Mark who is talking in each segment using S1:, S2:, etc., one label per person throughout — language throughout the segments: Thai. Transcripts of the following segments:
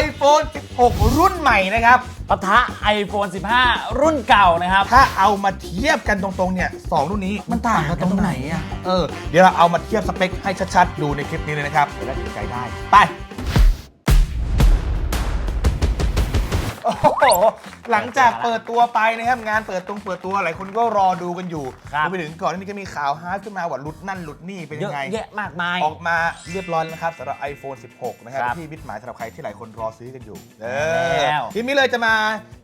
S1: iPhone 16 รุ่นใหม่นะครับ
S2: ปะทะ iPhone 15 รุ่นเก่านะครับ
S1: ถ้าเอามาเทียบกันตรงๆเนี่ยสองรุ่นนี้มันต่างกันตรงไหนอะ เออ เดี๋ยวเราเอามาเทียบสเปคให้ชัดๆ ดูในคลิปนี้เลยนะครับจะได้ตัดสินใจได้ ไป โอ้โหหลังจากเปิดตัวไปนะครับงานเปิดตรงเปิดตัวหลายคนก็รอดูกันอยู่
S2: ครับ
S1: รวมไปถึงก่อนหนานี้ก็มีข่าวฮาร์ดขึ้นมาว่าหลุดนั่นหลุดนี่เป็น
S2: เย
S1: ยั
S2: อะ
S1: งไง
S2: แยะมากมาย
S1: ออกมาเรียบร้อยแล้วนะครับสำหรับ iPhone 16 นะครับ
S2: ครับ
S1: ที่มิตรหมายสำหรับใครที่หลายคนรอซื้อกันอยู่ เอ
S2: แล้ว
S1: อทีนี้เลยจะมา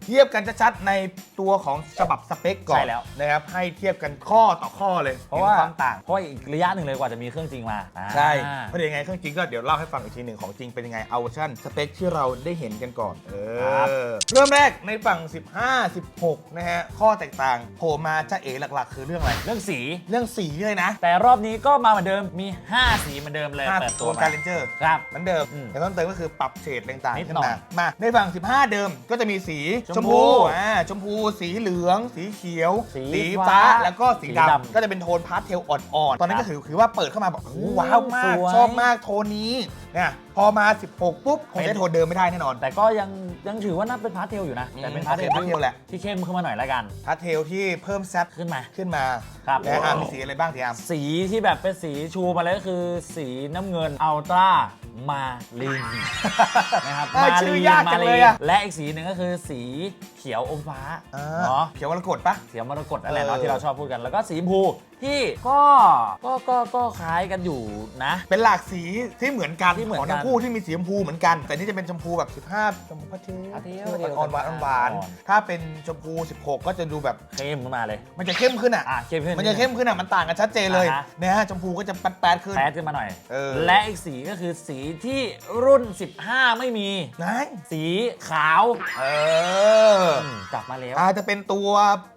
S1: เทียบกันชัดๆในตัวของฉบับสเปคก่อน
S2: ใช่แล้ว
S1: นะครับให้เทียบกันข้อต่อข้อเลย
S2: เพราะว่า
S1: ห็นความต่าง
S2: เพราะว่าอีกระยะหนึ่งเลยกว่าจะมีเครื่องจริงมาอ่า
S1: ใช่เพราะเดี๋ยวยังไงเครื่องจริงก็เดี๋ยวเล่าให้ฟังอีกทีหนึ่งของจริงเป็นยังไงเอาเวอร์ชันสเปคที่เราได้เห็นกันก่อนเอ
S2: ครับ
S1: อเริ่มแรกในฝั่ง 15 16 นะฮะข้อแตกต่างโผล่มาจะเอหลักๆ คือเรื่องอะไร
S2: เรื่องสี
S1: เรื่องสีเลยนะ
S2: แต่รอบนี้ก็มาเหมือนเดิมมี 5 สีเหมือนเดิมเลย
S1: ภาพ
S2: เปิด
S1: ตั
S2: ตัวว
S1: การ
S2: มา
S1: เลนเจอร์
S2: ครับ
S1: เหมือนเดิม
S2: อืม
S1: แต่เพิ่มเติมก็คือปรับเฉดต่าง
S2: นิด
S1: ๆขึ้น
S2: หน่
S1: มา
S2: อย
S1: มา ในฝั่ง 15 เดิมก็จะมีสี
S2: ช
S1: ช
S2: ม
S1: ม
S2: พู
S1: พู อ่า ชมพู สีเหลือง สีเขียว
S2: สี
S1: ฟ้า
S2: ฟ้า
S1: แล้วก็สี
S2: สี
S1: ดำ
S2: ดำ
S1: ก็จะเป็นโทนพาสเทลอ่อนๆ ตอนนั้น
S2: ครั
S1: ก็
S2: บ
S1: ถือคือว่าเปิดเข้ามาบอกโอ้โห
S2: อืม
S1: ว้าวมาก
S2: สวย
S1: ชอบมากโทนนี้เนี่ยพอมา 16 ปุ๊บ คง
S2: เป็น
S1: ได้โทนเดิมไม่ได้แน่นอน
S2: แต่ก็ยังยังถือว่าน่าเป็นพาร์ทเทลอยู่นะ แต่เป็น
S1: อืม
S2: พาร์ทเทล
S1: โอเคพาร์ทเทลแหละ
S2: ที่เข้มขึ้นมาหน่อยแล้วกัน
S1: พาสเทลที่เพิ่มแซด
S2: ขึ้นมา
S1: ขึ้นมา
S2: ครับ
S1: นะอะมีสีอะไรบ้างทีอาม
S2: สีที่แบบเป็นสีชูมาเลยก็คือ สีน้ำเงินอัลตร้า มาลินนะครับ
S1: เออชื่อยากจังเลยอะ
S2: และอีกสีหนึ่งก็คือสีเขียวอมฟ้า
S1: อ่า
S2: เนาะ
S1: เขียวมรกตปะ
S2: เสียมรกตนั่นแหละเนาะ
S1: เออ
S2: ที่เราชอบพูดกันแล้วก็สีชมพูที่ก็ก็ก็ก็คล้ายกันอยู่นะ
S1: เป็นหลากสีที่เหมือนกัน
S2: ที่เหมือน
S1: ของ
S2: กัน
S1: ทั้งคู่ที่มีสีชมพูเหมือนกัน แต่นี่จะเป็นชมพูแบบ 15ชมพูพาสเทล
S2: พาสเทล
S1: อ่อนๆหวานๆหวาน
S2: อ่อน
S1: ๆถ้าเป็นชมพู 16 ก็จะดูแบบ
S2: เข้มขึ้นมาเลย
S1: มันจะเข้มขึ้นอะ
S2: อะเข้มขึ้น
S1: มันจะเข้มขึ้นอะ มันต่างกันชัดเจนเลย
S2: อ่าฮะ
S1: นะฮะชมพูก็จะแป๊ดๆขึ้น
S2: แป๊ดขึ้นมาหน่อย
S1: เออ
S2: และอีกสีก็คือสีที่รุ่น 15 ไม่มี
S1: นะ
S2: สีขาว
S1: เออ
S2: อืมกลับมาแล้ว
S1: อาจจะเป็นตัว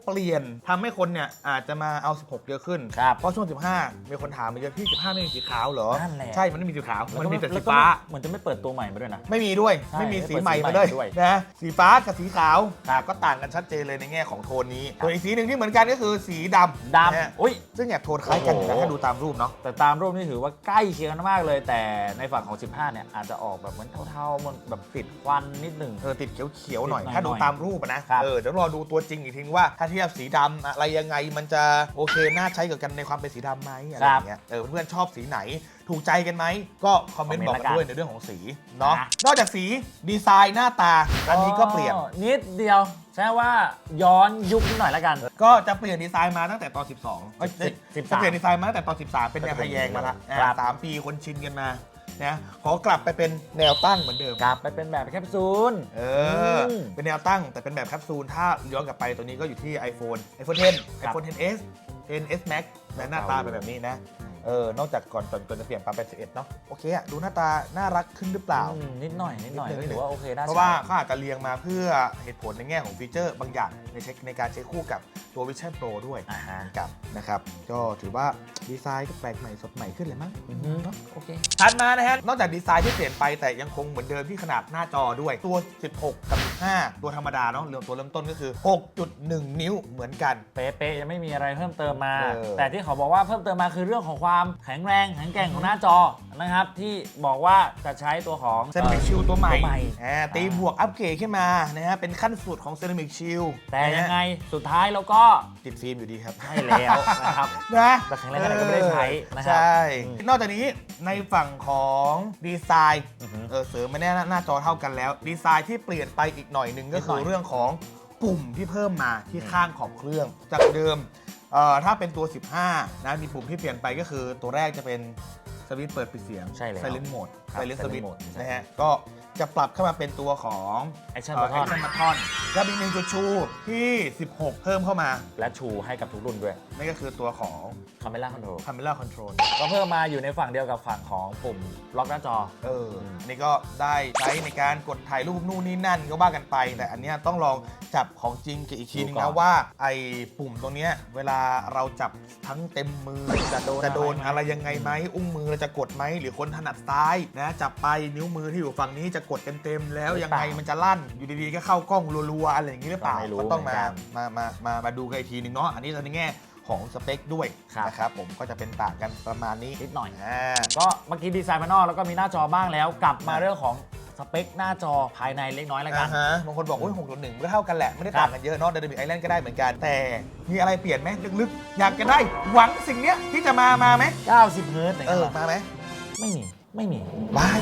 S1: เปลี่ยนทำให้คนเนี่ยอาจจะมาเอา 16 เยอะขึ้น
S2: ครับ
S1: เพราะช่วง 15 มีคนถามมาเยอะพี่ 15 ไม่มีสีขาวเหรอ
S2: นั่นแหละ
S1: ใช่ มันไม่มีสีขาว มันมีแต่
S2: ล้
S1: สี
S2: วก็
S1: ฟ้า
S2: เหมือนจะไม่เปิดตัวใหม่มาด้วยนะ
S1: ไม่มีด้วย
S2: ใช่
S1: ไม่มีสี
S2: ไม่
S1: ใหม่
S2: เปิดสี
S1: มาด้วย
S2: ใหม่ด้วย
S1: นะ สีฟ้ากับสีขาวก็ต่างกันชัดเจนเลยในแง่ของโทนนี้ส่วนอีกสีหนึ่งที่เหมือนกันก็คือสีดำ
S2: ด
S1: นะฮะำ
S2: อุ้ย
S1: ซึ่งแอบโทนคล้ายกันอยู่นะ
S2: โอ้โห
S1: ถ้าดูตามรูปเนาะ
S2: แต่ตามรูปนี่ถือว่าใกล้เคียงกันมากเลย แต่ในฝั่งของ 15 เนี่ย อาจจะออกแบบเหมือนเท่าๆมันแบบติดควันนิดหนึ่ง
S1: เออติดเขียวๆหน่อย
S2: ติดหน่อย
S1: ถ้าดูตามรูปอะนะครับ เออเดี๋ยวรอดูตัวจริงอีกทีว่าถ้าเทียบสีดำอะไรยังไงมันจะโอเค น่าใช้กับกันในความเป็นสีดำไหมอะไรอย่างเงี้ยเออเพื่อนๆชอบสีไหน ถูกใจกันไหม ก็คอมเมนต์บอกกันด้วยในเรื่องของสีเนาะนอกจากสีดีไซน์หน้าตาอันนี้ก็เปลี่ยน
S2: อ๋อนิดเดียวใช่ว่าย้อนยุคนิดหน่อยแล้วกัน
S1: ก็จะเปลี่ยนดีไซน์มาตั้งแต่ตอน 12เอ้ย
S2: สิบสิบ
S1: จะเปลี่ยนดีไซน์มาตั้งแต่ตอน 13 เป็นแนวทะแยงมาละ
S2: ครับ
S1: อ่าสามปีคนชินกันมานะขอกลับไปเป็นแนวตั้งเหมือนเดิม
S2: กลับไปเป็นแบบแคปซูล
S1: เอออ
S2: ม
S1: เป็นแนวตั้งแต่เป็นแบบแคปซูล ถ้าย้อนกลับไปตัวนี้ก็อยู่ที่ iPhone iPhone 10
S2: ครับ
S1: iPhone 10s 10s Max และหน้าตาเป็นแบบนี้นะ เออ นอกจากก่อนก่อนก่อนจะเปลี่ยนปรับเป็น11เนาะ โอเคอะดูหน้าตาน่ารักขึ้นหรือเปล่า
S2: อืมนิดหน่อยนิดหน่อย
S1: นิด
S2: ก็
S1: นึง
S2: ถือว่าโอเคน่า
S1: เพราะว่าเขาอาจจะเรียงมาเพื่อเหตุผลในแง่ของฟีเจอร์บางอย่างในเช็คในการใช้คู่กับตัว Vision Pro ด้วย
S2: อ่าฮะ
S1: กับนะครับ ก็ถือว่าดีไซน์ก็แปลกใหม่สดใหม่ขึ้นเลยมั้ง
S2: อือฮึโอเค
S1: ถัดมานะฮะ นอกจากดีไซน์ที่เปลี่ยนไปแต่ยังคงเหมือนเดิมที่ขนาดหน้าจอด้วย ตัว 16 กับ 15ตัวธรรมดาเนาะเรื่องตัวเริ่มต้นก็คือ 6.1 นิ้วเหมือนกัน
S2: เป๊ะๆยังไม่มีอะไรเพิ่มเติมมา
S1: เออ
S2: แต่ที่เขาบอกว่าเพิ่มเติมมาคือเรื่องของความแข็งแรงแข็งแกร่งของหน้าจอนะครับ ที่บอกว่าจะใช้ตัวของ
S1: เซรามิกชิลตัวใหม่
S2: ตัวใหม่
S1: อ่าตีบวกอัปเกรดขึ้นมานะฮะเป็นขั้นสุดของเซรามิกชิล
S2: แต่ยังไงสุดท้ายเราก็
S1: ติดฟิล์มอยู่ดีครับ
S2: ให้แล้วนะครับ
S1: นะ
S2: แต่แข็งแรงขนาดก็ไม่ได้ใช้นะครับ
S1: ใช่
S2: อืม
S1: นอกจากนี้ ในฝั่งของดีไซน์
S2: อือฮึ
S1: เออเสริมมาแน่หน้าจอเท่ากันแล้ว ดีไซน์ที่เปลี่ยนไปอีกหน่อยหนึ่งก็
S2: นิดห
S1: คื
S2: น่
S1: อ
S2: อย
S1: เรื่องของปุ่มที่เพิ่มมาที่ข้างขอบเครื่อง จากเดิมเอ่อถ้าเป็นตัว 15 นะมีปุ่มที่เปลี่ยนไปก็คือตัวแรกจะเป็นสวิตช์เปิดปิดเสียง
S2: ใช่แล้ว
S1: Silent Mode
S2: ครับ
S1: Silent
S2: Silent
S1: Switch
S2: Mode
S1: นะฮะก็ จะปรับเข้ามาเป็นตัวของ
S2: Action
S1: เอ่อ
S2: Button
S1: Action Button แล้วมีหนึ่งจุดชูที่ 16 เพิ่มเข้ามา
S2: และชูให้กับทุกรุ่นด้วย
S1: นั่นก็คือตัวของ
S2: Camera Control
S1: Camera Control
S2: ก็เพิ่มมาอยู่ในฝั่งเดียวกับฝั่งของปุ่มล็อกหน้าจอ
S1: เอออันนี้ก็ได้ใช้ในการกดถ่ายรูปนู่นนี่นั่นก็ว่ากันไป แต่อันเนี้ยต้องลองจับของจริงกับอีกทีนึง
S2: ดูก่
S1: นะ
S2: อน
S1: ว่าไอ้ปุ่มตรงเนี้ยเวลาเราจับทั้งเต็มมือจะโดนจะโดนอะไรยังไงไหมอุ้งมือเราจะกดไหมหรือคนถนัดซ้ายนะจับไปนิ้วมือที่อยู่ฝั่งนี้จะกดเต็มๆแล้วยังไงมันจะลั่นอยู่ดีๆก็เข้ากล้องรัวๆอะไรอย่างนี้หรือเปล่า
S2: ไม่รู้
S1: ก็ต้องมา
S2: เหมือนกัน
S1: มามามามาดูกันอีกทีนึงเนาะอันนี้ในแง่ของสเปคด้วย
S2: ครับ
S1: นะครับผมก็จะเป็นต่างกันประมาณนี้
S2: นิดหน่อย
S1: อ่า
S2: ก็เมื่อกี้ดีไซน์ภายนอกแล้วก็มีหน้าจอบ้างแล้ว กลับมาเรื่องของสเปคหน้าจอภายในเล็กน้อยแล้วกั
S1: อ่านฮะบางคนบอกว่า6.1มันก็เท่ากันแหละ ไม่ได้ต่างกันเยอะเนาะเดนมิกไอแลนด์ก็ได้เหมือนกัน แต่มีอะไรเปลี่ยนไหมลึกๆ อยากจะได้หวังสิ่งเนี้ยที่จะมามาไหม
S2: 90เฮิร์ตซ์นะ
S1: เอ
S2: ค
S1: อ
S2: รับ
S1: มาไหม
S2: ไม่มี ไม่มี
S1: ว้าย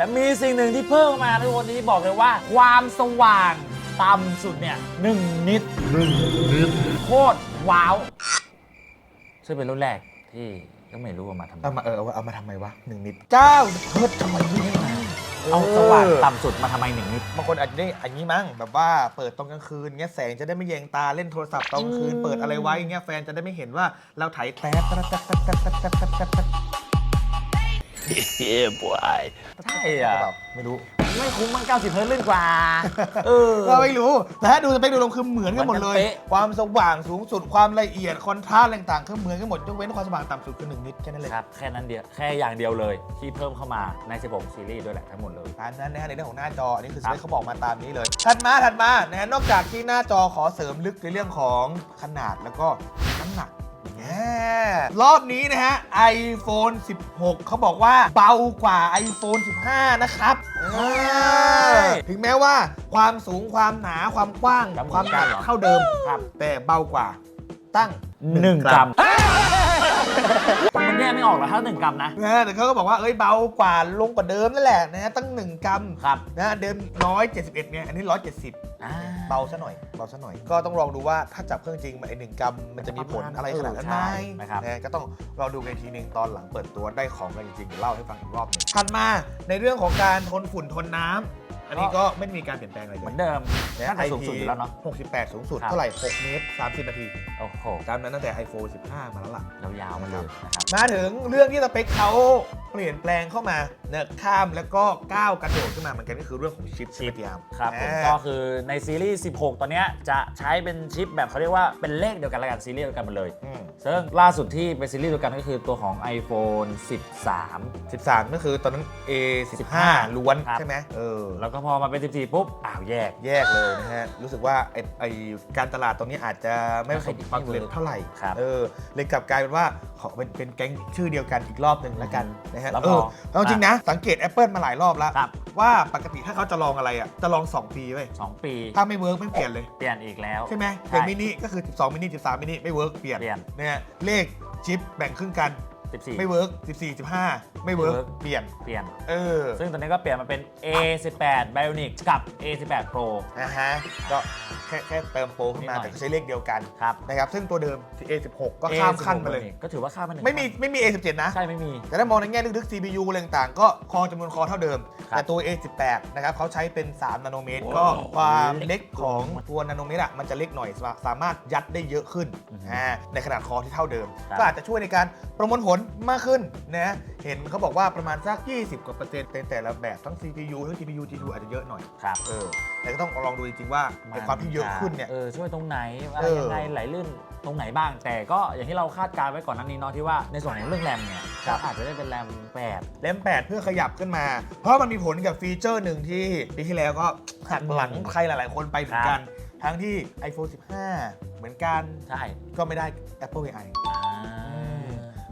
S2: แต่มีสิ่งหนึ่งที่เพิ่มมาทุกคนที่บอกเลยว่า ความสว่างต่ำสุดเนี่ยหนึ่งนิดโคตรว้าวซึ่งเป็นรุ่นแรกที่ก็ไม่รู้ว่ามาทำไม
S1: เอามาเออเอาเอามาทำไมวะหนึ่งนิดเก้าเฮิร์ตซ์ทำไมไม่ได้มา
S2: เอาสว่างต่ำสุดมาทำไมหนึ่งนิด
S1: บางคนอาจจะได้อันนี้มั้งแบบว่าเปิดตอนกลางคืนเงี้ยแสงจะได้ไม่แยงตาเล่นโทรศัพท์ตอนกลางคืน
S2: อืม
S1: เปิดอะไรไว้เงี้ยแฟนจะได้ไม่เห็นว่าเราถ่ายแป๊บแป๊บแป๊บแป๊บแป๊บแป๊บแป๊บ แป๊บแป๊บแป๊บ
S2: ใช่อะ
S1: ไม่รู้
S2: ไม่คุ้มมัน90 เฮิร์ตซ์เล่นกว่า เออ
S1: ก็ไม่รู้แต่ถ้าดูสเปคดูลมคือเหมือนกันหมดเลย
S2: เหมือนกันเป๊ะ
S1: ความสว่างสูงสุดความละเอียดคอนทราสต์อะไรต่างๆคือเหมือนกันหมดยกเว้นความสว่างต่ำสุดคือ1นิดแค่นั้นเลย
S2: ครับ แค่นั้นเดียว แค่อย่างเดียวเลยที่เพิ่มเข้ามาใน 16 ซีรีส์ด้วยแหละทั้งหมดเลย
S1: ตามนั้นนะฮะในเรื่องของหน้าจออันนี้คือส
S2: ครับ
S1: เปคเขาบอกมาตามนี้เลย ถัดมาถัดมานะฮะนอกจากที่หน้าจอขอเสริมลึกในเรื่องของขนาดแล้วก็น้ำหนักแหม รอบนี้นะฮะ iPhone 16 เขาบอกว่าเบากว่า iPhone 15 นะครับอ่าถึงแม้ว่าความสูงความหนาความกว้าง
S2: จำเหมื
S1: ควา
S2: อ
S1: ม
S2: น
S1: ห
S2: กั
S1: นั
S2: น
S1: ก
S2: เหรอ
S1: เท่าเดิม
S2: ครับ
S1: แต่เบากว่าตั้ง
S2: หนึ่งกรัมมันแยกไม่ออกหรอถ้าหนึ่งกรัมนะ
S1: นะฮะแต่เขาก็บอกว่าเอ้ยเบากว่าลงกว่าเดิมนั่นแหละนะฮะตั้ง 1 กรัม
S2: ครับ
S1: นะฮะเดิม 171เนี่ยอันนี้ 170
S2: อ่า
S1: เบาซะหน่อยเบาซะหน่อย ก็ต้องลองดูว่าถ้าจับเครื่องจริงไอ้หนึ่งกรัมมันจะมีผลอะไรขนาดนั้นไหม
S2: ใช่นะครับ
S1: นะฮะก็ต้องรอดูกันอีกทีหนึ่งตอนหลังเปิดตัวได้ของกันจริงๆเดี๋ยวเล่าให้ฟังอีกรอบหนึงถัดมาในเรื่องของการทนฝุ่นทนน้ำ อันนี้ก็ไม่มีการเปลี่ยนแปลงอะไร
S2: เห
S1: เล
S2: มือยนเดิม
S1: นะ
S2: น่าจะสูงสุดอยู่แล้วเนาะ
S1: 68 สูงสุด
S2: ครับ
S1: เท่าไหร่ 6 เมตร 30 นาที
S2: โอ้โห
S1: ตามนั้นตั้งแต่ iPhone 15 มาแล้วล่ะ
S2: ยาวๆมาเลยนะครับ
S1: มาถึงเรื่องที่สเปคเขาเปลี่ยนแปลงเข้ามาเนิร์ข้ามแล้วก็ก้าวกระโดดขึ้นมาเหมือนกันก็คือเรื่องของชิป
S2: ชิป
S1: ใช่ไหมพี่อาร์ม
S2: ครับผม
S1: อ่า
S2: ก็คือในซีรีส์ 16 ตอนเนี้ยจะใช้เป็นชิปแบบเขาเรียกว่าเป็นเลขเดียวกันละกันซีรีส์เดียวกันหมดเลย
S1: อืม
S2: ซึ่งล่าสุดที่เป็นซีรีส์เดียวกันก็คือตัวของ iPhone 13
S1: 13 ก็คือตอนนั้น A 15
S2: 15
S1: ล้วน
S2: ครับ
S1: ใช่ไหมเออ
S2: แล้วก็พอมาเป็น 14 ปุ๊บ อ้าวแยก
S1: แยกเลยนะฮะ รู้สึกว่าไอไอการตลาดตรงนี้อาจจะไม่ประสบความสำเร็จเท่าไหร่
S2: ครับ
S1: เออเลยกลับกลายเป็นว่าขอเป็นเป็นแก๊งชื่อเดียวกันอีกรอบหนึ่งแล้วกันนะฮะ
S2: แล้ว
S1: เอ
S2: พอ
S1: อเอาจริงนะ สังเกต Apple มาหลายรอบแล้ว
S2: ครับ
S1: ว่าปกติถ้าเขาจะลองอะไรอะจะลอง 2 ปีไว้ย
S2: 2ปี
S1: ถ้าไม่เวิร์กไม่เปลี่ยนเลย
S2: เปลี่ยนอีกแล้ว
S1: ใช่ไหม
S2: ใช่
S1: อย่างมินิก็คือ 12 มินิ 13 มินิ ไม่เวิร์กเปลี่ยน
S2: เปลี่ยน
S1: นะฮะเลขชิปแบ่งครึ่งกัน
S2: 14
S1: ไม่เวิร์ก14 15 ไม่เวิร์ก
S2: ไม่เวิร์ก
S1: เปลี่ยน
S2: เปลี่ยน
S1: เออ
S2: ซึ่งตอนนี้ก็เปลี่ยนมาเป็น A18 Bionic กับ A18 Pro
S1: นะฮะ ก็แค่แค่เติมโปรขึ้นมา
S2: นิดหน่อย
S1: แต่ก็ใช้เลขเดียวกัน
S2: ครับ
S1: นะครับ ซึ่งตัวเดิมที่ A16 ก็ข้ามขั้นไปเลย
S2: A16 ก็ถือว่าข้ามมาหนึ่ง
S1: ไม่มี
S2: ขั้น
S1: ไม่มี A17 นะ
S2: ใช่ไม่มี
S1: แต่ถ้ามองในแง่ลึกๆ CPU อะไรต่างๆ ก็ครองจำนวนคอเท่าเดิม
S2: ครับ
S1: แต่ตัว A18 นะครับเขาใช้เป็น 3 นาโนเมตร ก็ความเล็กของตัวนาโนเมตรอะมันจะเล็กหน่อยสามารถยัดได้เยอะขึ้น
S2: อือฮึ
S1: อ่าในขนาดคอที่เท่าเดิม
S2: ครับ
S1: ก็อาจจะช่วยในการประมวลผลมากขึ้นนะเห็นเขาบอกว่าประมาณสัก 20 กว่าเปอร์เซ็นต์ในแต่ละแบบทั้ง CPU ทั้ง GPU GPU อาจจะเยอะหน่อย
S2: ครับ
S1: เออแต่ก็ต้องลองดูจริงๆว่าในความที่เยอะขึ้นเนี่ย
S2: เออช่วยตรงไหนอะไร
S1: เออ
S2: ยังไงไหลลื่นตรงไหนบ้าง แต่ก็อย่างที่เราคาดการณ์ไว้ก่อนหน้านี้เนาะที่ว่าในส่วนของเรื่องแรมเนี่ย
S1: ครับ
S2: อาจจะได้เป็นแรม8
S1: เลม8 เพื่อขยับขึ้นมา เพราะมันมีผลกับฟีเจอร์หนึ่งที่ปีที่แล้วก็หักหลังใครหลาย ๆ คนไปเหมือนกัน ทั้งที่ iPhone 15 เหมือนกัน
S2: ใช่
S1: ก็ไม่ได้ Apple AI
S2: อ่า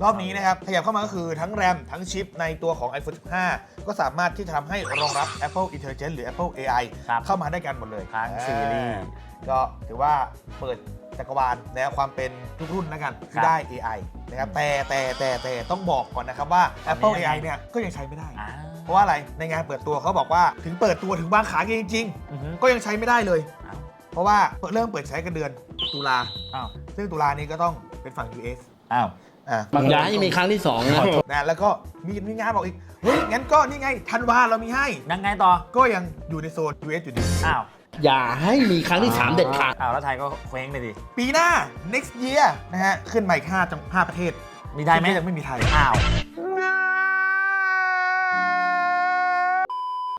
S2: ร
S1: อบนี้นะครับขยับเข้ามาก็คือทั้งแรมทั้งชิปในตัวของ iPhone 15 ก็สามารถที่จะทำให้รองรับ Apple Intelligence หรือ Apple AI
S2: ครับ
S1: เข้ามาได้กันหมดเลย
S2: ทั้งซีรีส์
S1: ก็ถือว่าเปิดจักรวาลแนวความเป็นทุกรุ่นแล้วกัน
S2: ครั
S1: ที่
S2: บ
S1: ได้ AI นะครับแต่แต่แต่แต่ต้องบอกก่อนนะครับว่า Apple
S2: ตอนนี้
S1: AI เนี่ยก็ยังใช้ไม่ได้
S2: อ่า
S1: เพราะว่าอะไรในงานเปิดตัวเขาบอกว่าถึงเปิดตัวถึงวางขายกันจริง
S2: อือฮึ
S1: ๆ ก็ยังใช้ไม่ได้เลย
S2: อ้าว
S1: เพราะว่าเริ่มเปิดใช้กันเดือนตุลา
S2: อ้าว
S1: ซึ่งตุลานี้ก็ต้องเป็นฝั่ง US
S2: อ้าว
S1: อะ
S3: อย่าให้มีครั้งที่สองนะ
S1: นะแล้วก็มีมีงานบอกอีกเฮ้ยงั้นก็นี่ไงธันวาเรามีให้
S2: ยังไงต่อ
S1: ก็ยังอยู่ในโซน US อยู่ดี
S2: อ้าว
S3: อย่าให้มีครั้งที่สามเด็ดขาด
S2: อ้าวแล้วไทยก็เคว้งเลยดิ
S1: ปีหน้า next year นะฮะ ขึ้นมาอีก5จัง5ประเทศ
S2: มีได้ไหม
S1: ที่ยังไม่มีไทย
S2: อ้าว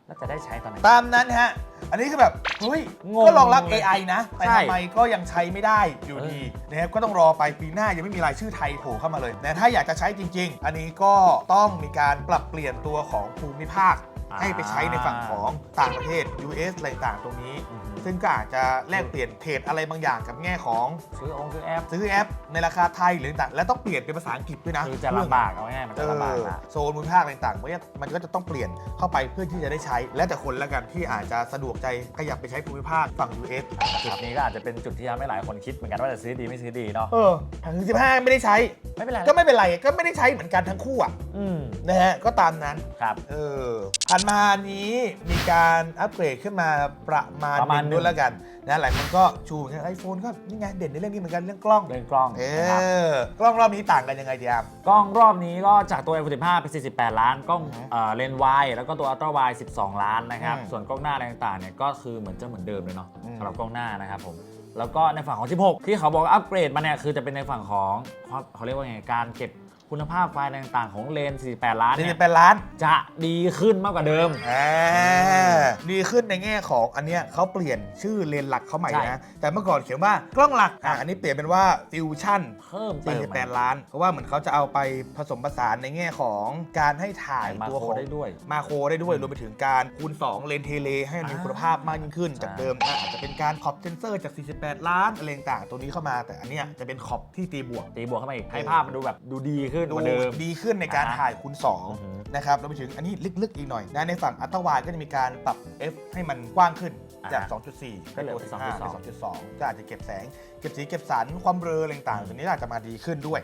S2: แล้ว จะได้ใช้ตอนไหน
S1: ตามนั้นฮะ อันนี้คือแบบ เฮ้ย
S2: งง
S1: ก็รองรับ
S2: เลย
S1: AI นะ แต่
S2: ใช่
S1: ทำไมก็ยังใช้ไม่ได้อยู่ดีนะครับก็ต้องรอไปปีหน้ายังไม่มีรายชื่อไทยโผล่เข้ามาเลยนะถ้าอยากจะใช้จริง ๆ อันนี้ก็ต้องมีการปรับเปลี่ยนตัวของภูมิภาค ให้ไปใช้ในฝั่งของต่างประเทศ US อะไรต่างๆตรงนี้
S2: อือฮึ
S1: ซึ่งก็อาจจะแลกเปลี่ยนเทรดอะไรบางอย่างกับแง่ของ
S2: ซื้อองค์ซื้อแอป
S1: ซื้อแอปในราคาไทยหรือต่างๆแล้วต้องเปลี่ยนเป็นภาษาอังกฤษด้วยนะ
S2: คือจะลำบากเอาง่ายๆมัน
S1: เอ
S2: จะ
S1: อ
S2: ลำบากนะ
S1: โซนภูมิภาคต่างๆเพราะว่ามันก็จะต้องเปลี่ยนเข้าไปเพื่อที่จะได้ใช้ แล้วแต่คนละกันที่อาจจะสะดวกใจขยับไปใช้ภูมิภาคฝั่ง US
S2: จุดนี้ก็อาจจะเป็นจุดที่ทำให้หลายคนคิดเหมือนกันว่าจะซื้อดีไม่ซื้อดีเนาะ
S1: เออถึง15ไม่ได้ใช้
S2: ไม่เป็นไร
S1: ก็ไม่เป็นไรก็ไม่ได้ใช้เหมือนกันทั้งคู่อะ
S2: อืม
S1: นะฮะก็ตามนั้น
S2: ครับ
S1: เออผ่านมานี้มีการอัปเกรดขึ้นมาประมาณ
S2: ประมาณ
S1: ห
S2: หนึ่
S1: นึ่ง
S2: ง
S1: ด้วยแล้วกันนะหลายคนก็ชูเหมือนกันไอโฟนก็นี่ไงเด่นในเรื่องนี้เหมือนกันเรื่องกล้อง
S2: เรื่องกล้อง
S1: เอ
S2: นะครับ
S1: อกล้องรอบนี้ต่างกันยังไงดีครับ
S2: กล้องรอบนี้ก็จากตัว F15 เป็น 48 ล้าน กล้อง
S1: อือฮึ
S2: เอ่อเลนส์วายแล้วก็ตัวอัลตร้าไวด์12 ล้านนะครับ
S1: อืม
S2: ส่วนกล้องหน้าอะไรต่างๆเนี่ยก็คือเหมือนจะเหมือนเดิมเลยเนาะ
S1: อืม
S2: สำหรับกล้องหน้านะครับผม แล้วก็ในฝั่งของ 16 ที่เขาบอกว่าอัปเกรดมาเนี่ยคือจะเป็นในฝั่งของความเขาเรียกว่าไงการเก็บ คุณภาพไฟล์ต่างๆ ของเลนส์48 ล้าน
S1: นี่
S2: เนี่ย
S1: เป็นล้าน
S2: จะดีขึ้นมากกว่าเดิม
S1: อ่าดีขึ้นในแง่ของอันเนี้ยเขาเปลี่ยนชื่อเลนส์หลักเขาใหม่
S2: ใช่
S1: นะ แต่เมื่อก่อนเขียนว่ากล้องหลักอะอันนี้เปลี่ยนเป็นว่าฟิวชั่น
S2: เพิ่มเติม
S1: 48 ล้าน เพราะว่าเหมือนเขาจะเอาไปผสมผสานในแง่ของการให้ถ่าย
S2: มา
S1: ตัว
S2: โค
S1: ของ
S2: ได้ด้วย
S1: มาโครได้ด้วยรวมไปถึงการคูณ 2 เลนส์เทเลให้มีคุณภาพมากยิ่งขึ้น
S2: ใช่
S1: จากเดิมอะอาจจะเป็นการขอบเซนเซอร์จาก 48 ล้านอะไรต่างๆตัวนี้เข้ามาแต่อันเนี้ยจะเป็นขอบที่ตีบวก
S2: ตีบวกเข้ามาอีกให้
S1: เออ
S2: ภาพมันดูแบบดูดีขึ้นก
S1: ดู
S2: ว่าเดิม
S1: ดีขึ้นในการ
S2: อ่า
S1: ถ่ายคูณ
S2: อือหือ
S1: 2นะครับรวมไปถึงอันนี้ลึกๆอีกหน่อยนะในฝั่งอัลตร้าไวก็จะมีการปรับ f ให้มันกว้างขึ้นจาก2.4
S2: ก็เหลือ
S1: ตัว
S2: 2.2
S1: 15เป็น2.2 ก็อาจจะเก็บแสง เก็บสีเก็บสันความเบลออะไรต่างๆตัวนี้อาจจะมาดีขึ้นด้วย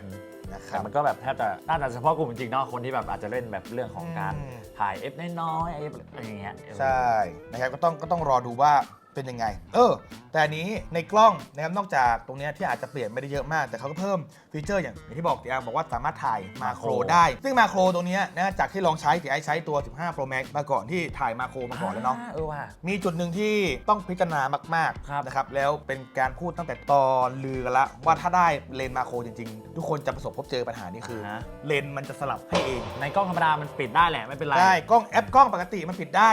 S1: นะค
S2: แต่
S1: รับ
S2: มันก็แบบแทบจะน่าจะเฉพาะกลุ่มจริงๆเนาะคนที่แบบอาจจะเล่นแบบเรื่องของการ
S1: อืม
S2: ถ่ายเอฟน้อยๆเอฟอะไรอย่างเงี้ย
S1: ใช่นะครับก็ต้องก็ต้องรอดูว่า เป็นยังไง เออ แต่อันนี้ในกล้องนะครับนอกจากตรงเนี้ยที่อาจจะเปลี่ยนไม่ได้เยอะมาก แต่เขาก็เพิ่มฟีเจอร์อย่างอย่างที่บอกตีอาบอกว่าสามารถถ่ายมาโครได้ ซึ่งมาโครตรงเนี้ยนะจากที่ลองใช้ตีไอใช้ตัว 15 Pro Max มาก่อนที่ถ่ายมาโครมาก่อนแล้วเนาะ
S2: เออว่ะ
S1: มีจุดหนึ่งที่ต้องพิจารณามาก
S2: ครับ
S1: ๆนะครับแล้วเป็นการพูดตั้งแต่ตอนลือกันละว่าถ้าได้เลนส์มาโครจริงๆ ทุกคนจะประสบพบเจอปัญหานี้คือ
S2: ฮะ
S1: เลนส์มันจะสลับให้เอง
S2: ในกล้องธรรมดามันปิดได้แหละไม่เป็นไร
S1: ได้กล้องแอปกล้องปกติมันปิดได้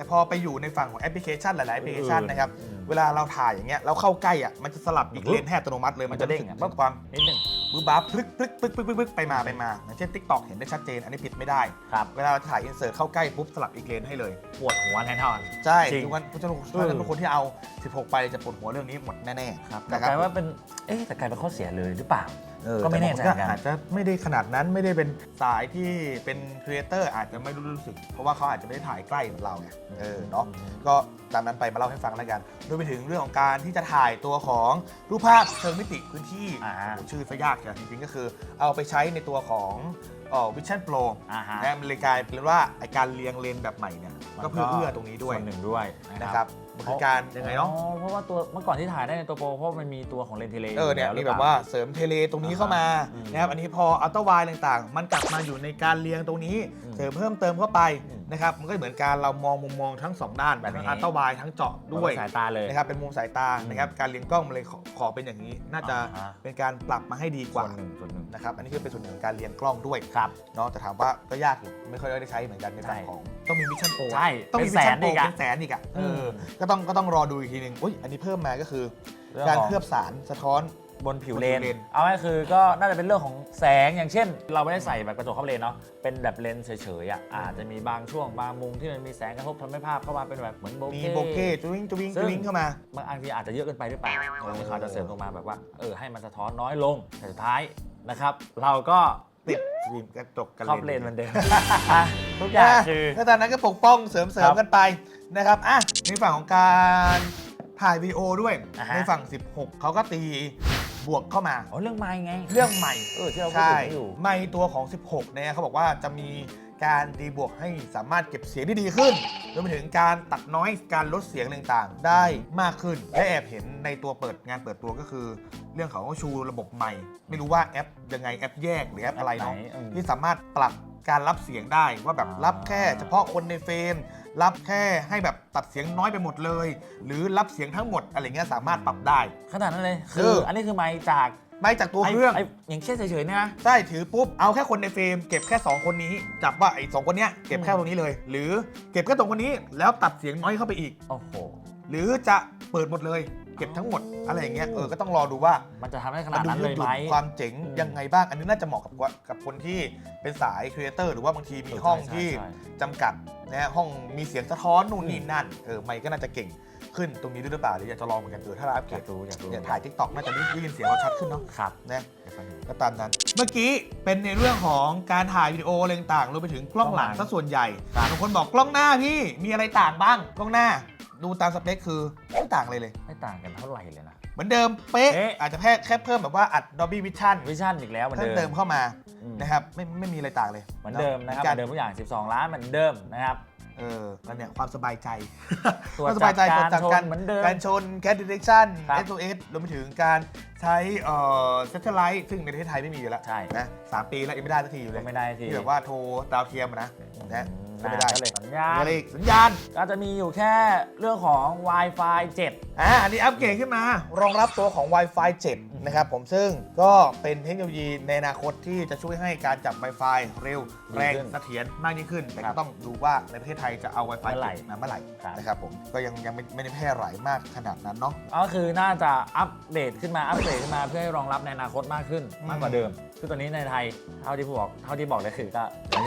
S1: แต่พอไปอยู่ในฝั่งของแอปพลิเคชันหลายๆแอปพลิเคชัน
S2: เออ
S1: นะครับ
S2: อืม
S1: เวลาเราถ่ายอย่างเงี้ยเราเข้าใกล้อะมันจะสลับอีกเลนส์ให้อัตโนมัติเลย
S2: มันจะเด้ง
S1: รู้
S2: อะ
S1: สึกความ
S2: นิดหนึ่ง
S1: บึ้บบับพลึกพลึกพลึกพลึกพลึกพลึกไปมาไปมาอย่างเช่น TikTok เห็นได้ชัดเจนอันนี้ผิดไม่ได้
S2: ครับ
S1: เวลาเราถ่ายอินเสิร์ตเข้าใกล้ปุ๊บสลับอีกเลนให้เลย
S2: ปวดหัวแน่นอน
S1: ใช่
S2: จริง
S1: ทุกคนทุกคน
S2: เออ
S1: ทุกคนที่เอา 16 ไปจะปวดหัวเรื่องนี้หมดแน่ๆ
S2: ครับ
S1: นะค
S2: ก
S1: รับ
S2: ลายว่าเป็นเอ๊ะแต่กลายเป็นข้อเสียเลยหรือเปล่า
S1: เออ
S2: ก็ไม่แน่ใจ
S1: ต่
S2: เหมือนกัน
S1: อาจจะไม่ได้ขนาดนั้นไม่ได้เป็นสายที่เป็นครีเอเตอร์อาจจะไม่รู้สึก เพราะว่าเขาอาจจะไม่ได้ถ่ายใกล้เหมือนเราไงเออเนาะก็ตามนั้นไปมาเล่าให้ฟังแล้วกันรวมไปถึงเรื่องของการที่จะถ่ายตัวของรูปภาพเชิงมิติพื้นที่
S2: อ่า
S1: โอ้ชื่อซะยากจ้ะจริงๆก็คือ เอาไปใช้ในตัวของเอ่อวิชั่นโปร
S2: อ่าฮะ
S1: นะมันเลยกลายเป็นว่าไอการเรียงเลนแบบใหม่เนี่ยก็เพื่อเอื้อตรงนี้ด้วย
S2: ส่วนหนึ่งด้วย
S1: นะครับมันคือการยังไงเนาะ
S2: อ๋อเพราะว่าตัวเมื่อก่อนที่ถ่ายได้ในตัวโปรเพราะมันมีตัวของเลนส์เทเล
S1: เออเนี่ย
S2: ยู่
S1: มี
S2: ล้ห
S1: แบ
S2: รื
S1: บ
S2: ปล่
S1: ว่าเสริมเทเลตรงนี้เข้ามา
S2: อืม
S1: นะครับอันนี้พออัลตร้าไวต่างๆ มันกลับมาอยู่ในการเรียงตรงนี้
S2: อืม
S1: เสริมเพิ่มเติมเข้าไป
S2: อืม
S1: นะครับมันก็เหมือนการเรามองมุมมองทั้งสองด้าน
S2: แบบนี้
S1: ทั้งอัลตร้าไวทั้งเจาะด้วย
S2: สายตาเลย
S1: นะครับเป็นมุมสายตา
S2: อืม
S1: นะครับการเรียงกล้องมันเลยขอขอเป็นอย่างนี้ น่าจะ
S2: อ่าฮะ
S1: เป็นการปรับมาให้ดีก
S2: ส่ว
S1: ว่าน
S2: หนึ่งส่วนหนึ่ง
S1: นะครับอันนี้คือเป็นส่วนหนึ่งของการเรียงกล้องด้วย
S2: ครับ
S1: เนาะแต่ถามว่าก็ยากอยู่ไม่ค่อยได้ใช้เหมือนกันในฝั่ง
S2: ใช่
S1: ของต้องมีมิชชั่นโปร
S2: ใช่
S1: ต้องมี
S2: เป็น
S1: มิช
S2: แส
S1: ชั่
S2: น
S1: นโปร
S2: อีกอะ
S1: เป็นแสนอีกอะเออ
S2: ม
S1: ก็ต้องก็ต้องรอดูอีกทีหนึ่งอุ้ยอันนี้เพิ่มมาก็คือ
S2: เรื่อง
S1: การ
S2: ของ
S1: เคลือบสารสะท้อน
S2: บนผิวเลน
S1: บนผิวเลน
S2: เอาง่ายคือก็น่าจะเป็นเรื่องของแสงอย่างเช่น เราไม่ได้ใส่แบบกระจกเข้าเลนเนาะเป็นแบบเลนส์เฉยๆอะอาจจะมีบางช่วงบางมุมที่มันมีแสงกระทบทำให้ภาพเข้ามาเป็นแบบเหมือนโบ
S1: มี
S2: เก้
S1: โบเก้จุวิงจุวิง
S2: ซึ่
S1: จุ
S2: ง
S1: วิงเข้ามา
S2: บางอันทีอาจจะเยอะเกินไปหรือเปล่า
S1: เออ
S2: ที่เขาอาจจะเสริมลงมาแบบว่าเออให้มันสะท้อนน้อยลงแต่สุดท้ายนะครับ เราก็
S1: ติดฟิล์มกระจกกัน
S2: ครอบเลนเหมือนเดิมอะทุกอย่างคือ
S1: ก็ตอนนั้นก็ปกป้องเสริมเสริ
S2: ครั
S1: ม
S2: บ
S1: กันไปนะครับอะในฝั่งของการถ่ายวีดีโอด้วย
S2: อ่าฮะ
S1: ในฝั่ง 16 เขาก็ตีบวกเข้ามา
S2: อ๋อเรื่องไม้ไง
S1: เรื่องใหม่
S2: เออที่เราพูด
S1: ใช่
S2: ถึงอยู่
S1: ไม่ตัวของ 16เนี่ยเขาบอกว่าจะมี การตีบวกให้สามารถเก็บเสียงได้ดีขึ้นรวมไปถึงการตัดน้อยการลดเสียงต่างๆ ได้มากขึ้น และแอบเห็นในตัวเปิดงานเปิดตัวก็คือ เรื่องของชูระบบใหม่ ไม่รู้ว่าแอปยังไงแอปแยกหรือแอปอะไรเนาะ
S2: แอปไหนอืม
S1: ที่สามารถปรับการรับเสียงได้ว่าแบบ
S2: อ่ารั
S1: รับแค่เฉพาะคนในเฟรมรับแค่ให้แบบตัดเสียงน้อยไปหมดเลย หรือรับเสียงทั้งหมดอะไรเงี้ยสามารถปรับได้
S2: ขนาดนั้นเลย
S1: เอ
S2: คือ
S1: อ
S2: อันนี้คือไม้จาก
S1: ไม่จากตัวเครื่อง
S2: ไไอย่างเช่นเฉยๆเนี่ยนะ
S1: ใช่ถือปุ๊บ เอาแค่คนในเฟรมเก็บแค่ 2 คนนี้ จับว่าไอ้สองคนเนี้ยเก็บแค่
S2: อืม
S1: ตรงนี้เลย หรือเก็บแค่ตรงคนนี้แล้วตัดเสียงน้อยเข้าไปอีก
S2: โอ้โห
S1: หรือจะเปิดหมดเลย เก็บทั้งหมดอะไรอย่างเงี้ยเออก็ต้องรอดูว่า
S2: มันจะทำให้ข
S1: มั
S2: นาด
S1: ดู
S2: นั้น
S1: ยื
S2: เล
S1: ด
S2: ย
S1: ห
S2: ไหม
S1: ยุ่นความเจ๋ง
S2: อืม
S1: ยังไงบ้าง อันนี้น่าจะเหมาะกับว่ากับคนที่เป็นสายครีเอเตอร์หรือว่าบางทีมีห้อง
S2: ใช่
S1: ที่
S2: ใช่
S1: จำกัดนะฮะห้องมีเสียงสะท้อนนู่นนี่นั่นเออไม่ก็น่าจะเก่ง ขึ้นตรงนี้ด้วยหรือเปล่าหรืออยากจะลองเหมือนกันเออถ้าเราอัปเก
S2: อ
S1: ร
S2: ยา
S1: ด
S2: กรู้อยากรู้
S1: เนี่ยถ่ายทิกตอกน่าจะได้ยินเสียงเราชัดขึ้นเนาะ
S2: ครับ
S1: นะ
S2: เดี๋ยวฟังดู
S1: ก็ตามนั้น เมื่อกี้เป็นในเรื่องของการถ่ายวิดีโออะไรต่างๆรวมไปถึงกล้องหลัง
S2: กล้องหลัง
S1: ซะส่วนใหญ่บางคนบอกกล้องหน้าพี่มีอะไรต่างบ้างกล้องหน้า ดูตามสเปคคือไม่ต่างเลยเลย
S2: ไม่ต่างกันเท่าไหร่เลยนะ
S1: เหมือนเดิมเป๊ะ
S2: เป๊ะ
S1: อาจจะแค่แค่เพิ่มแบบว่าอัด Dolby Vision
S2: วิชั่นอีกแล้วเหมือน
S1: เพิ่ม
S2: เดิม
S1: เติมเข้ามา
S2: อืม
S1: นะครับไม่ไม่มีอะไรต่างเลย
S2: เหมือนเดิมนะครับเห
S1: กั
S2: มือนเดิมทุกอย่าง 12 ล้านเหมือนเดิมนะครับ
S1: เออแล้วเนี่ยความสบายใจ
S2: ตรว
S1: ค
S2: จ
S1: วามสบายใจ
S2: จั
S1: ตรว
S2: ด
S1: จจับ
S2: กา
S1: การร
S2: ชนเหมือนเดิม
S1: การชน cat detection
S2: ครับ
S1: SOS รวมไปถึงการ ใช้เอ่อ satellite ซึ่งในประเทศไทยไม่มีอยู่แล้ว
S2: ใช่
S1: นะสามปีแล้วยังไม่ได้สักทีอยู่เล
S2: ก็
S1: ย
S2: ไม่ได้ที
S1: ที่แบบว่าโทรดาวเทียมอะนะนะ
S2: อืม
S1: ก็ไม่ได้
S2: ก็เลยสัญญาณ
S1: มีอะไรอีกสัญญาณ
S2: ก็จะมีอยู่แค่เรื่องของ Wi-Fi 7
S1: อ่าอันนี้อัปเกรดขึ้นมารองรับตัวของ Wi-Fi 7 นะครับผมซึ่งก็เป็นเทคโนโลยีในอนาคตที่จะช่วยให้การจับ Wi-Fi เร็ว
S2: ดี
S1: แรง
S2: ขึ้น
S1: เสถียรมากยิ่งขึ้น แต่
S2: ครั
S1: ก็
S2: บ
S1: ต้องดูว่าในประเทศไทยจะเอา Wi-Fi
S2: เมื่อไหร่
S1: 7มาเมื่อไหร่
S2: ครับ
S1: นะครับผมก็ยังยังไม่ไม่ได้แพร่หลายมากขนาดนั้นเนาะ
S2: ก็คือน่าจะอัปเดตขึ้นมาอัปเดตขึ้นมาเพื่อให้รองรับในอนาคตมากขึ้น
S1: อืม
S2: มากกว่าเดิมคือตอนนี้ในไทยเท่าที่บอกเท่าที่บอกเลยคือก็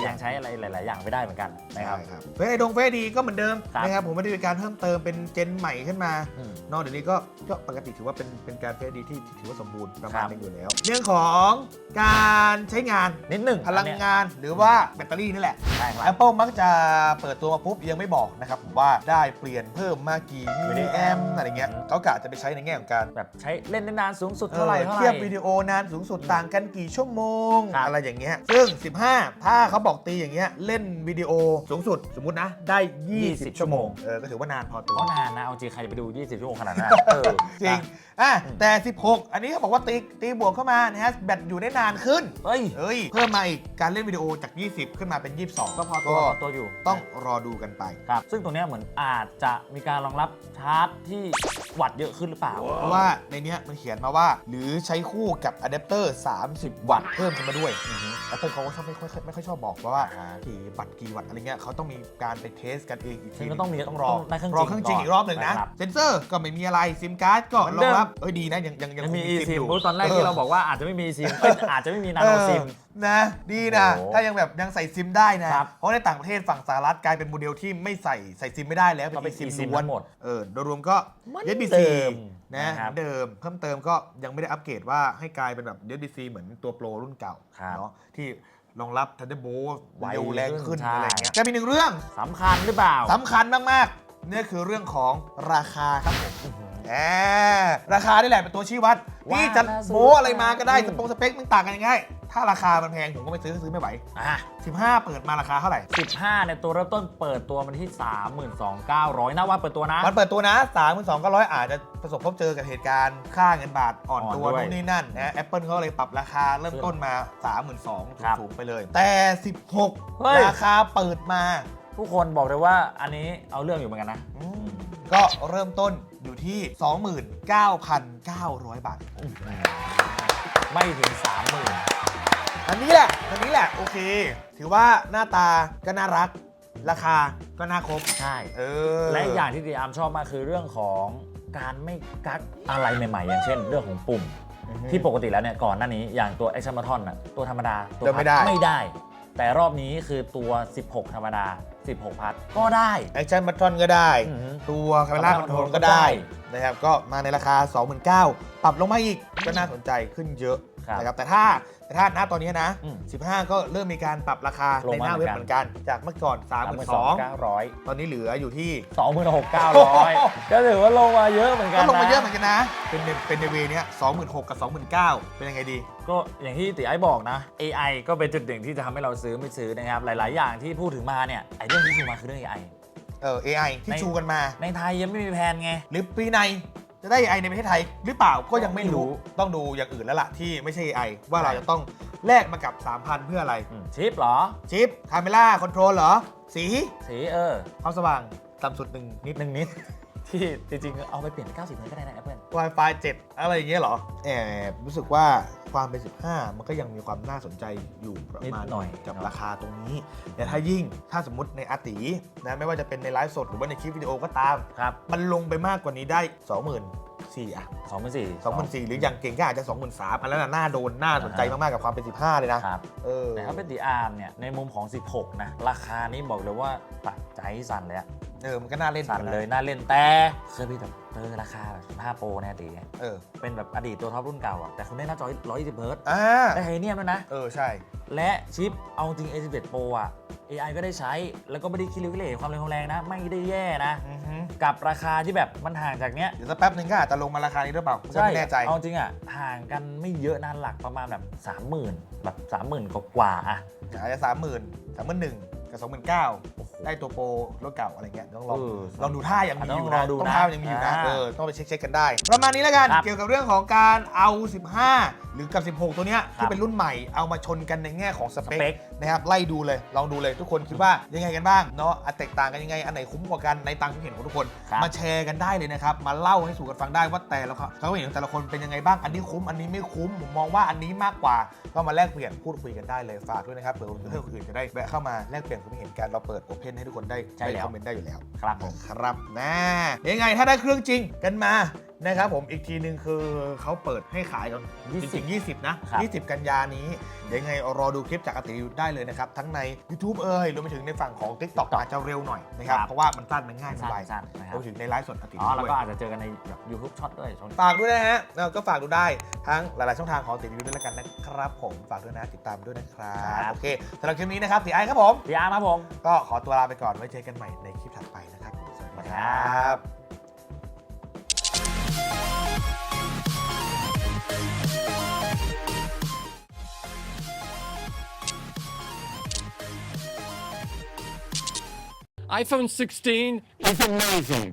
S2: ยังใช้อะไรหลาย ๆ อย่างไม่ได้เหมือนกันนะครับ
S1: ใช่ครับเฟซไอดงเฟซดีก็เหมือนเดิม
S2: ครับ
S1: นะครับผมไม่ได้มีการเพิ่มเติมเป็นเจนใหม่ขึ้นมา
S2: อืม
S1: นอกเดี๋ยวนี้ก็ก็ปกติถือว่าเป็นเป็นการเฟซดีที่ที่ถือว่าสมบูรณ์ประมาณ
S2: ครับ
S1: หนึงอยู่แล้ว เรื่องของการใช้งาน
S2: นิดหนึ่ง
S1: พลัง
S2: อันเนี้ย
S1: งานหรือว่าแบตเตอรี่นี่แหละ
S2: ใช่ครับ
S1: Apple มักจะเปิดตัวมาปุ๊บยังไม่บอกนะครับผมว่าได้เปลี่ยนเพิ่มมากี่มิลลิแอมอะไรเงี้ยเขากะจะไปใช้ในแง่ของการ
S2: แบบใช้เล่นได้นานสูงสุดเท่าไหร่
S1: เออ
S2: เท่าไหร่
S1: เทียบวิดีโอนานสูงสุดต่างกันกี่ชั่วโมง
S2: ครับ
S1: อะไรอย่างเงี้ยซึ่ง 15 ถ้าเขาบอกตีอย่างเงี้ยเล่นวิดีโอสูงสุดสมมุตินะ ได้ 20 ชั่วโมงเออก็ถือว่านานพอตัว
S2: ก็นานนะ เอาจริงใครจะไปดู 20 ชั่วโมงขนาดนั้นเออ
S1: จริงอะแต่ 16 อันนี้เขาบอกว่าตีตีบวกเข้ามานะฮะแบตอยู่ได้นานขึ้น
S2: เฮ้ย
S1: เอ้ย เพิ่มมาอีกการเล่นวิดีโอจาก 20 ขึ้นมาเป็น 22
S2: ก็พอตัวพอตัวอยู่
S1: ต้องรอดูกันไป
S2: ครับ ซึ่งตรงเนี้ยเหมือนอาจจะมีการรองรับชาร์จที่วัตต์เยอะขึ้นหรือเปล่า
S1: เพราะว่าในเนี้ยมันเขียนมาว่า หรือใช้คู่กับอะแดปเตอร์ 30 วัตต์เพิ่มขึ้นมาด้วย
S2: อือฮึ
S1: แอปเปิลเขาก็ชอบไม่ค่อยไม่ค่อยชอบบอกว่า
S2: อ่า
S1: กี่วัตต์กี่วัตต์อะไรเงี้ยเขาต้องมีการไปเทสกันเองอีกที
S2: ซึ่งก็ต้องมี
S1: ต้องรอ
S2: ต้องได้เครื่อง
S1: รอเครื่องจริง
S2: จริง
S1: อีกรอบหนึ่งนะ
S2: นะครับ
S1: เซนเซอร์ก็ไม่มีอะไรซิมการ์ดก็
S2: เหมือน
S1: ร
S2: เดิ
S1: อง
S2: ม
S1: รับเอ้ยดีนะยังยังยัง
S2: ยัง
S1: ค
S2: มี
S1: ง
S2: e
S1: ซิ
S2: ซิม
S1: อยู่
S2: ตอนแรก
S1: เที่
S2: เราบอกว่าอาจจะไม่มีซิมเอ้ยอาจจะไม่มีนาโนซิม
S1: เออนะดีนะ
S2: โอ้โห
S1: ถ้ายังแบบยังใส่ซิมได้นะ
S2: ครับ
S1: เพราะในต่างประเทศฝั่งสหรัฐกลายเป็นโมเดลที่ไม่ใส่ใส่ซิมไม่ได้แล้ว
S2: ก็เป็น
S1: ซิม
S2: eSIM
S1: ล้วน
S2: ทั้งหมด
S1: เออโดยรวมก็
S2: เหมือน
S1: USB-C
S2: เดิม
S1: นะ
S2: นะครับ
S1: เหมือนเดิมเพิ่มเติมก็ยังไม่ได้อัปเกรดว่าให้กลายเป็นแบบ USB-C เหมือนตัวโปรรุ่นเก่า
S2: ครับ
S1: เนาะที่รองรับ Thunderbolt
S2: ไว
S1: เร็วแรงขึ้น
S2: ขึ้นใช่
S1: อะไรเงี้ยจะมีหนึ่งเรื่อง
S2: สำคัญหรือเปล่า
S1: สำคัญมากๆ นี่คือเรื่องของราคาครับผมแหมราคานี่แหละเป็นตัวชี้วัด
S2: ว่า
S1: ที่จะ
S2: น่าซื้อ
S1: โม้อะไรมาก็ได้
S2: อืม
S1: สปงสเปคมันต่างกันยังไงถ้าราคามันแพงผมก็ไม่ซื้อซื้อไม่ไหว
S2: อะ
S1: 15 เปิดมาราคาเท่าไหร่
S2: 15เนี่ยตัวเริ่มต้นเปิดตัวมันที่ 32,900นะว่าเปิดตัวนะ
S1: มันเปิดตัวนะ 3 2 9 0 0 อาจจะประสบพบเจอกับเหตุการณ์ค่าเงินบาทอ่อน
S2: อ่อน
S1: ตัว
S2: ด้วย
S1: นู่นนี่นั่นนะแอปเปิลเขาเลยปรับราคาเริ่มต้นมา 32,000
S2: ครับ
S1: สูงไปเลย แต่
S2: เฮ้ย
S1: 16 ราคาเปิดมา
S2: ทุกคนบอกเลยว่าอันนี้เอาเรื่องอยู่เหมือนกันนะ
S1: อืมก็เริ่มต้นอยู่ที่ 29,900 บาท
S2: ไม่ถึง 30,000
S1: อันนี้แหละอันนี้แหละโอเค ถือว่าหน้าตาก็น่ารัก ราคาก็น่าครบ
S2: ใช่
S1: เออ
S2: และอีกอย่างที่ดีอาร์มชอบมากคือเรื่องของการไม่กักอะไรใหม่ๆ อย่างเช่น เรื่องของปุ่ม
S1: อือฮึ
S2: ที่ปกติแล้วเนี่ยก่อนหน้านี้อย่างตัว Action Button น่ะตัวธรรมดาตัว
S1: เดินไม่ได้
S2: พัไม่ได้ แต่รอบนี้คือตัว 16 ธรรมดา 16 พัดก็ได้
S1: แอคชั่นบัตทอนก็ได้
S2: อือฮึ
S1: ตัวคาเมล่าคอนโทรลก็ได้นะครับก็มาในราคา 29,000ปรับลงมาอีกก็น่าสนใจขึ้นเยอะ
S2: ครับ
S1: นะครับแต่ถ้าแต่ถ้าณตอนนี้นะ
S2: อืม
S1: 15 ก็เริ่มมีการปรับราคา
S2: ลง
S1: ในห
S2: มา
S1: น้าเว็บ
S2: เห
S1: เห
S2: มื
S1: มื
S2: อ
S1: อนน
S2: กั
S1: กัน น จากเมื่อก่อน 32,000
S2: 32,900
S1: ตอนนี้เหลืออยู่ที่
S2: 26,900ก็ถือว่าลงมาเยอะเหมือนกัน
S1: ก็
S2: นะ
S1: ลงมาเยอะเหมือนกันนะ เป็นในเป็นในเวเนี้ย26,000 กับ 29,000 เป็นยังไงดี
S2: ก็อย่างที่ติไอ้บอกนะ AI ก็เป็นจุดหนึ่งที่จะทำให้เราซื้อไม่ซื้อนะครับ หลาย ๆ อย่างที่พูดถึงมาเนี่ยไอ้เรื่องที่ชูมาคือเรื่อง AI
S1: เออ AI ที่
S2: ใน
S1: ชูกันมา
S2: ในไทยยังไม่มีแผนไง
S1: หรือปีใน จะได้ AI ในประเทศไทยหรือเปล่าก็ยังไม่รู้
S2: ไม่รู้
S1: ต้องดูอย่างอื่นแล้วล่ะที่ไม่ใช่ AI ว่าเราจะต้องแลกมากับ 3,000 เพื่ออะไร
S2: อืมชิปเหรอ
S1: ชิปคาเมล่าคอนโทรลเหรอ สี
S2: สีเออ
S1: ความสว่างต่ำสุดหนึ่งนิด
S2: หนึ่งนิด ที่จริงๆ เอาไปเปลี่ยนเป็น90เลยก็ได้นะแอปเปิล
S1: Wi-Fi 7 อะไรอย่างเงี้ยเหรอ แอบรู้สึกว่าความเป็น 15 มันก็ยังมีความน่าสนใจอยู่ประ
S2: นิด
S1: มาณ
S2: หน่อย
S1: กับ
S2: เนอะ
S1: ราคาตรงนี้ แต่ถ้ายิ่งถ้าสมมติในอาตินะไม่ว่าจะเป็นในไลฟ์สดหรือว่าในคลิปวิดีโอก็ตาม
S2: ครับมัน
S1: มันลงไปมากกว่านี้ได้ 24,000อะ
S2: สองพันสี่
S1: 24,000หรืออย่างเก่งก็อาจจะ23,000อันนั้นนะน่าโดนน่าสนใจมากๆกับความเป็น 15 เลยนะ
S2: ครับ
S1: เออ
S2: แต่ถ้าเป็นติอาร์มเนี่ย ในมุมของ 16 นะ ราคานี้บอกเลยว่าตัดใจสั่นเลยอะ
S1: เออมันก็น่าเล่น
S2: สั่นเลยน่าเล่นแต่เคยมีแบบเตอร์ราคาแบบ15โปรแน่ยตี
S1: เออ
S2: เป็นแบบอดีตตัวท็อปรุ่นเก่าอะแต่คุณได้หน้าจอ120เฮิร์ต
S1: อ่า
S2: ได้ไฮเนียมด้วยนะ
S1: เออ ใช่
S2: และชิปเอาจริง A11 Pro อะ AI ก็ได้ใช้แล้วก็ไม่ได้คิดเร็วคิดเหร่ความเร็วความแรงนะ ไม่ได้แย่นะ กับราคาที่แบบมันห่างจากเนี้ย
S1: เดี๋ยวสักแป๊บนึงก็อาจจะลงมาราคานี้หรือเปล่าใช่ไม่แน่ใจ
S2: เอาจริงอะห่างกันไม่เยอะนะหลักประมาณแบบ 30,000 แบบ 30,000กว่ากว่าอะ
S1: อาจจะ30,000 31,000 กับสองหมื่นเก้าได้ตัวโปรรถเก่าอะไรเงี้ยต้องลอง
S2: เออ
S1: ลองดูท่ายังมีอยู่
S2: ต้
S1: นะ
S2: องรอดู
S1: ต้อง
S2: นะ
S1: ท่ายังมีอยู่นะ
S2: อ่า
S1: เออต้องไปเช็คเช็คกันได้ ประมาณนี้แล้วกัน
S2: ครับ
S1: เกี่ยวกับเรื่องของการเอา 15 หรือกับ 16 ตัวเนี้ย
S2: ครั
S1: ที่
S2: บ
S1: เป็นรุ่นใหม่เอามาชนกันในแง่ของส
S2: ส
S1: เป
S2: เป
S1: ค
S2: ค
S1: นะครับไล่ดูเลยลองดูเลยทุกคนคิดว่ายังไงกันบ้างเนาะอะแตกต่างกันยังไงอันไหนคุ้มกว่ากันในตังค์ที่เห็นของทุกคน
S2: ครับ
S1: มาแชร์กันได้เลยนะครับมาเล่าให้สู่กันฟังได้ว่าแต่ละความเห็นของแต่ละคนเป็นยังไงบ้างอันนี้คุ้มอันนี้ไม่คุ้มผมมองว่าอันนี้มากกว่าก็มาแลกเปลี่ยนพูดคุยกันได้เลยฝากด้วยนะครับเผื่อเพื่อนคนอื่นจะได้แวะเข้ามาแลกเปลี่ยนความเห็นกันเราเปิดโอเพนให้ทุกคนได้
S2: ใช่
S1: ได้
S2: แล้ว
S1: คอมเมนต์ได้อยู่แล้ว
S2: ครับผม
S1: ครับนะยังไงถ้าได้เครื่องจริงกันมา นะครับผมอีกทีหนึ่งคือเขาเปิดให้ขายกันจริงๆ20 นะ
S2: ครับ
S1: 20 กันยานี้เดี๋ยวยังไงรอดูคลิปจากอาติได้เลยนะครับ ทั้งใน YouTube เอ่ยรวมไปถึงในฝั่งของ TikTok อาจจะเร็วหน่อยนะครับ
S2: ครับ
S1: เพราะว่ามันตั้นมันง่ายมันไว
S2: สั้นๆนะค
S1: ร
S2: รั
S1: ว
S2: บ
S1: มถึงในไลฟ์สดอาติ
S2: อ๋อ แล้ว
S1: ด้วย
S2: ก็อาจจะเจอกันในแบบ YouTube ช็อตด้วยช่วงนี้
S1: ฝากด้วยนะฮะแล้วก็ฝากดูได้ทั้งหลาย ๆ ช่องทางของติดรีวิวด้วยแล้วกันนะครับ ผมฝากด้วยนะติดตามด้วยนะครับ
S2: ครับ
S1: โอเคสำหรับคลิปนี้นะครับตีไอครับผม
S2: พี่อาร์มครับผม
S1: ก็ขอตัวลาไปก่อนไว้เจอกันใหม่ในคลิปถัดไปนะครับสวัสดีครับ
S4: iPhone 16 is amazing.